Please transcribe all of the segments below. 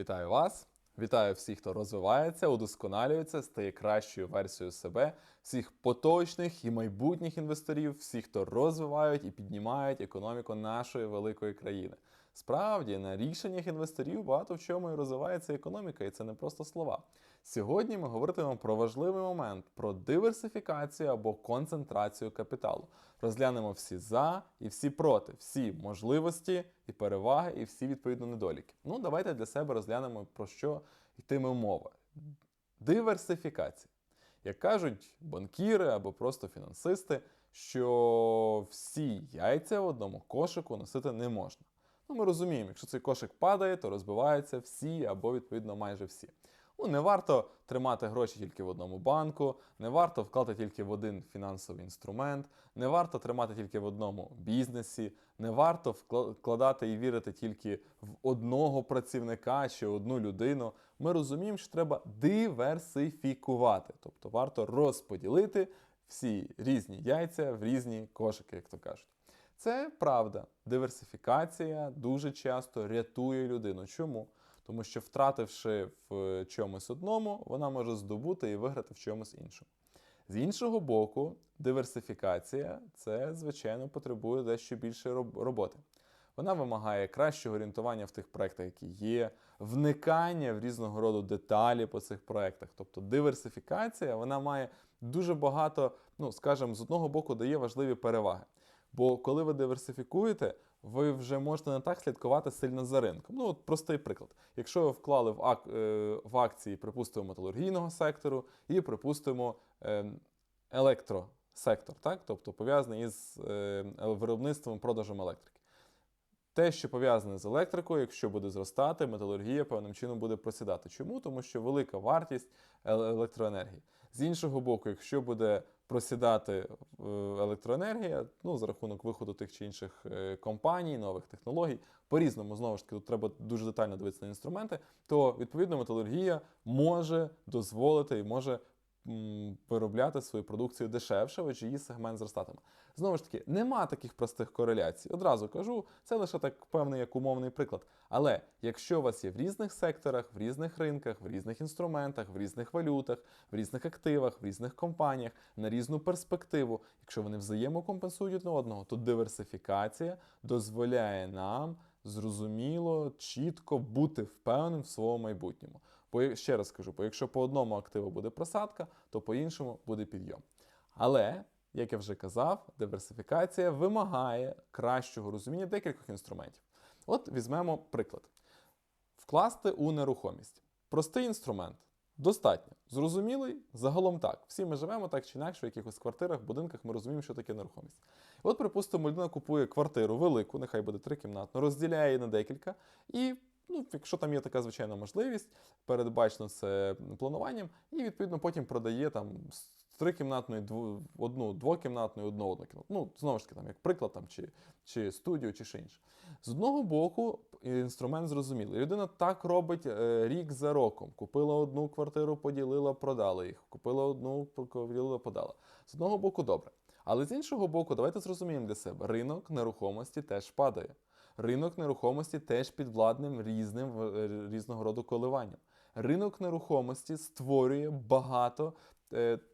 Вітаю вас! Вітаю всіх, хто розвивається, удосконалюється, стає кращою версією себе, всіх поточних і майбутніх інвесторів, всіх, хто розвивають і піднімають економіку нашої великої країни. Справді, на рішеннях інвесторів багато в чому і розвивається економіка, і це не просто слова. Сьогодні ми говоритимемо про важливий момент про диверсифікацію або концентрацію капіталу. Розглянемо всі за і всі проти, всі можливості і переваги, і всі відповідно недоліки. Ну, давайте для себе розглянемо про що йтиме мова. Диверсифікація. Як кажуть банкіри або просто фінансисти, що всі яйця в одному кошику носити не можна. Ну, ми розуміємо, якщо цей кошик падає, то розбиваються всі або відповідно майже всі. Ну, не варто тримати гроші тільки в одному банку, не варто вкладати тільки в один фінансовий інструмент, не варто тримати тільки в одному бізнесі, не варто вкладати і вірити тільки в одного працівника чи одну людину. Ми розуміємо, що треба диверсифікувати, тобто варто розподілити всі різні яйця в різні кошики, як то кажуть. Це правда. Диверсифікація дуже часто рятує людину. Чому? Тому що, втративши в чомусь одному, вона може здобути і виграти в чомусь іншому. З іншого боку, диверсифікація це, звичайно, потребує дещо більше роботи. Вона вимагає кращого орієнтування в тих проєктах, які є, вникання в різного роду деталі по цих проєктах. Тобто диверсифікація вона має дуже багато, ну скажімо, з одного боку дає важливі переваги. Бо коли ви диверсифікуєте, ви вже можете не так слідкувати сильно за ринком. Ну, от простий приклад. Якщо ви вклали в ак е, в акції, припустимо, металургійного сектору і, припустимо, е, електросектор, так? тобто пов'язаний із е, виробництвом продажем електрики. Те, що пов'язане з електрикою, якщо буде зростати, металургія певним чином буде просідати. Чому? Тому що велика вартість електроенергії. З іншого боку, якщо буде просідати е, електроенергія, ну, за рахунок виходу тих чи інших е, компаній, нових технологій, по-різному, знову ж таки, тут треба дуже детально дивитися на інструменти, то відповідно металургія може дозволити і може виробляти свою продукцію дешевше, отже її сегмент зростатиме. Знову ж таки, нема таких простих кореляцій. Одразу кажу, це лише так певний як умовний приклад. Але якщо у вас є в різних секторах, в різних ринках, в різних інструментах, в різних валютах, в різних активах, в різних компаніях, на різну перспективу, якщо вони взаємокомпенсують одне одного, то диверсифікація дозволяє нам зрозуміло, чітко бути впевненим в своєму майбутньому. Бо ще раз скажу, бо якщо по одному активу буде просадка, то по іншому буде підйом. Але, як я вже казав, диверсифікація вимагає кращого розуміння декількох інструментів. От візьмемо приклад: вкласти у нерухомість. Простий інструмент. Достатньо. Зрозумілий, загалом так. Всі ми живемо так чи інакше в якихось квартирах, будинках, ми розуміємо, що таке нерухомість. От, припустимо, людина купує квартиру велику, нехай буде трикімнатну, розділяє її на декілька, і, ну, якщо там є така звичайна можливість, передбачено це плануванням, і відповідно потім продає там трикімнатної, дв... одну двокімнатну, одну однокімнатну. Ну, знову ж таки, там, як приклад, там, чи чи студію, чи ще інше. З одного боку, інструмент зрозумілий. Людина так робить е, рік за роком. Купила одну квартиру, поділила, продала їх. Купила одну, поділила, подала. З одного боку, добре. Але з іншого боку, давайте зрозуміємо для себе, ринок нерухомості теж падає. Ринок нерухомості теж підвладним різним е, різного роду коливанням. Ринок нерухомості створює багато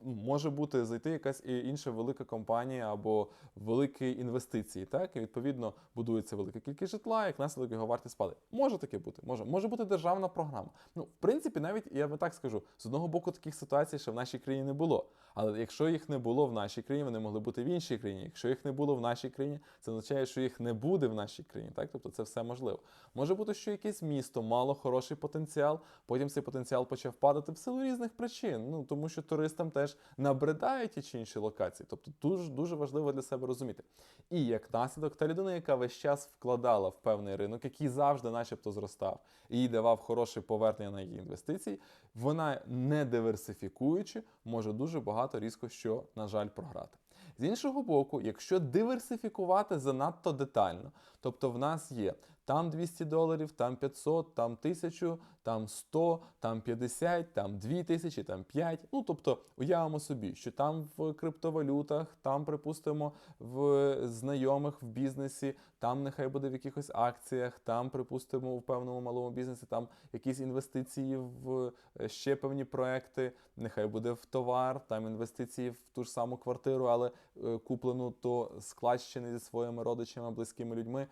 може бути зайти якась інша велика компанія або великі інвестиції. Так, і відповідно будується велика кількість житла, як наслідок його вартість падає. Може таке бути, може може бути державна програма. Ну, в принципі, навіть я би так скажу, з одного боку таких ситуацій ще в нашій країні не було. Але якщо їх не було в нашій країні, вони могли бути в іншій країні. Якщо їх не було в нашій країні, це означає, що їх не буде в нашій країні. Так, тобто це все можливо. Може бути, що якесь місто мало хороший потенціал, потім цей потенціал почав падати в силу різних причин. Ну тому що туристи туристам теж набридають ті чи інші локації. Тобто дуже дуже важливо для себе розуміти. І як наслідок, та людина, яка весь час вкладала в певний ринок, який завжди, начебто, зростав, і давав хороше повернення на її інвестиції, вона не диверсифікуючи, може дуже багато різко що, на жаль, програти. З іншого боку, якщо диверсифікувати занадто детально, тобто в нас є там 200 доларів, там 500, там 1000, там 100, там 50, там 2000, там 5. Ну, тобто, уявимо собі, що там в криптовалютах, там, припустимо, в знайомих в бізнесі, там нехай буде в якихось акціях, там, припустимо, в певному малому бізнесі, там якісь інвестиції в е, ще певні проекти, нехай буде в товар, там інвестиції в ту ж саму квартиру, але е, куплену то складщини зі своїми родичами, близькими людьми.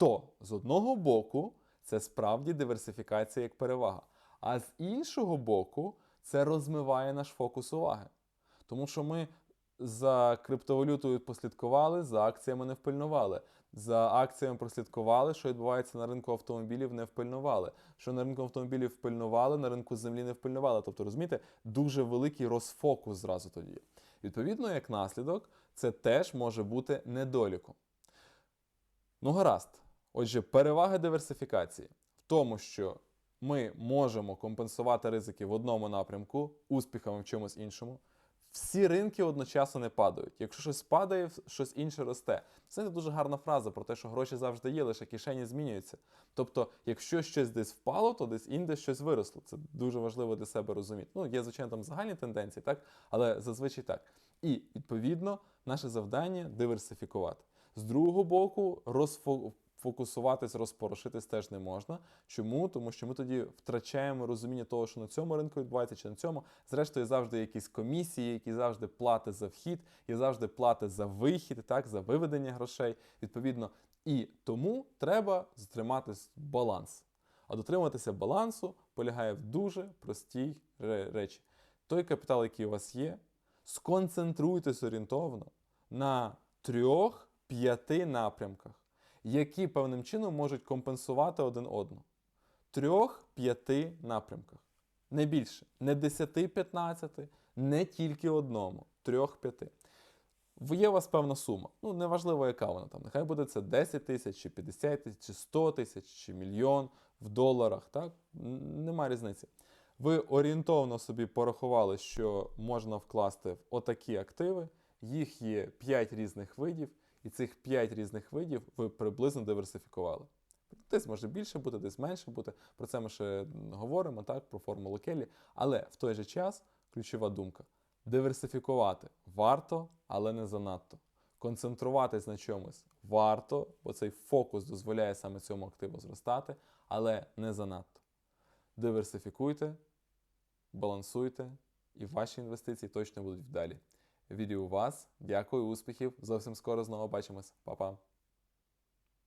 То з одного боку це справді диверсифікація як перевага. А з іншого боку, це розмиває наш фокус уваги. Тому що ми за криптовалютою послідкували, за акціями не впильнували. За акціями прослідкували, що відбувається на ринку автомобілів, не впильнували. Що на ринку автомобілів впильнували, на ринку землі не впильнували. Тобто, розумієте, дуже великий розфокус зразу тоді. Відповідно, як наслідок, це теж може бути недоліком. Ну, гаразд. Отже, перевага диверсифікації в тому, що ми можемо компенсувати ризики в одному напрямку успіхами в чомусь іншому. Всі ринки одночасно не падають. Якщо щось падає, щось інше росте. Це дуже гарна фраза про те, що гроші завжди є, лише кишені змінюються. Тобто, якщо щось десь впало, то десь інде щось виросло. Це дуже важливо для себе розуміти. Ну, є, звичайно, там загальні тенденції, так? але зазвичай так. І відповідно наше завдання диверсифікувати. З другого боку, розфокусуватись, розпорошитись теж не можна. Чому? Тому що ми тоді втрачаємо розуміння того, що на цьому ринку відбувається, чи на цьому. Зрештою, завжди якісь комісії, які завжди плати за вхід, і завжди плати за вихід, так, за виведення грошей. Відповідно, і тому треба стриматись баланс. А дотримуватися балансу полягає в дуже простій речі. Той капітал, який у вас є, сконцентруйтесь орієнтовно на трьох-п'яти напрямках, які певним чином можуть компенсувати один одного. Трьох-п'яти напрямках. Не більше. Не 10-15, не тільки одному. Трьох-п'яти. Є у вас певна сума. Ну, неважливо, яка вона там. Нехай буде це 10 тисяч, чи 50 тисяч, чи 100 тисяч, чи мільйон в доларах. Так? Нема різниці. Ви орієнтовно собі порахували, що можна вкласти в отакі активи. Їх є 5 різних видів, і цих 5 різних видів ви приблизно диверсифікували. Десь може більше бути, десь менше бути. Про це ми ще говоримо, так, про формулу Келлі. Але в той же час ключова думка: диверсифікувати варто, але не занадто. Концентруватись на чомусь варто, бо цей фокус дозволяє саме цьому активу зростати, але не занадто. Диверсифікуйте, балансуйте, і ваші інвестиції точно будуть вдалі. Вірю у вас. Дякую, успіхів. Зовсім скоро знову бачимось. Па-па.